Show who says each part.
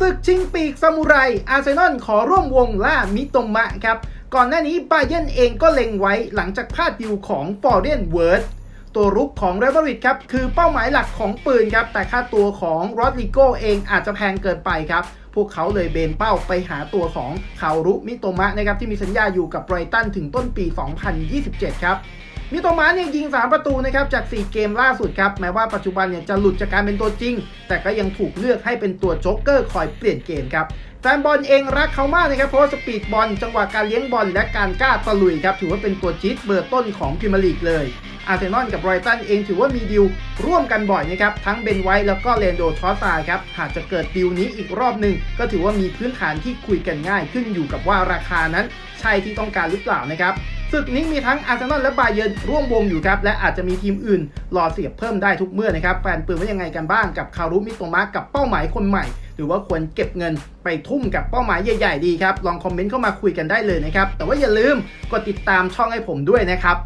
Speaker 1: ศึกชิงปีกซามูไรอาร์เซนอลขอร่วมวงล่ามิโตมะครับ ก่อนหน้านี้บาเยนเองก็เล็งไว้หลังจากพลาดดิวของฟอร์เรนเวิร์ด ตัวรุกของเรเบอริดครับคือเป้าหมายหลักของปืนครับแต่ค่าตัวของรอดริโกเองอาจจะแพงเกินไปครับพวกเขาเลยเบนเป้าไปหาตัวของคารุมิโตมะนะครับที่มีสัญญาอยู่กับไบรตันถึงต้นปี 2027 ครับมิโตมะเนี่ยยิง 3 ประตูนะครับจาก 4 เกมล่าสุดครับแม้ว่าปัจจุบันเนี่ยจะหลุดจากการเป็นตัวจริง แต่ก็ยังถูกเลือกให้เป็นตัวโจ๊กเกอร์คอยเปลี่ยนเกมครับแฟนบอลเองรักเขามากนะครับเพราะว่าสปีดบอลจังหวะการเลี้ยงบอลและการกล้าตะลุยครับถือว่าเป็นตัวจี๊ดเบอร์ต้นของพรีเมียร์ลีกเลย อาร์เซนอลกับไบรตันเองถือว่ามีดิวร่วมกันบ่อยนะครับ ทั้งเบนไวท์แล้วก็เลนโดทอสซาครับ หากจะเกิดดิวนี้อีกรอบหนึ่งก็ถือว่ามีพื้นฐานที่คุยกันง่ายขึ้นอยู่กับว่าราคานั้นใช่ที่ต้องการหรือเปล่านะครับศึกนี้มีทั้งอาร์เซนอลและบาเยิร์นร่วมวงอยู่ครับ และอาจจะมีทีมอื่นรอเสียบเพิ่มได้ทุกเมื่อนะครับ แฟนปืนว่ายังไงกันบ้างกับคารุมิโตมะกับเป้าหมายคนใหม่ หรือว่าควรเก็บเงินไปทุ่มกับเป้าหมายใหญ่ ๆ ดีครับ ลองคอมเมนต์เข้ามาคุยกันได้เลยนะครับ แต่ว่าอย่าลืมกดติดตามช่องให้ผมด้วยนะครับ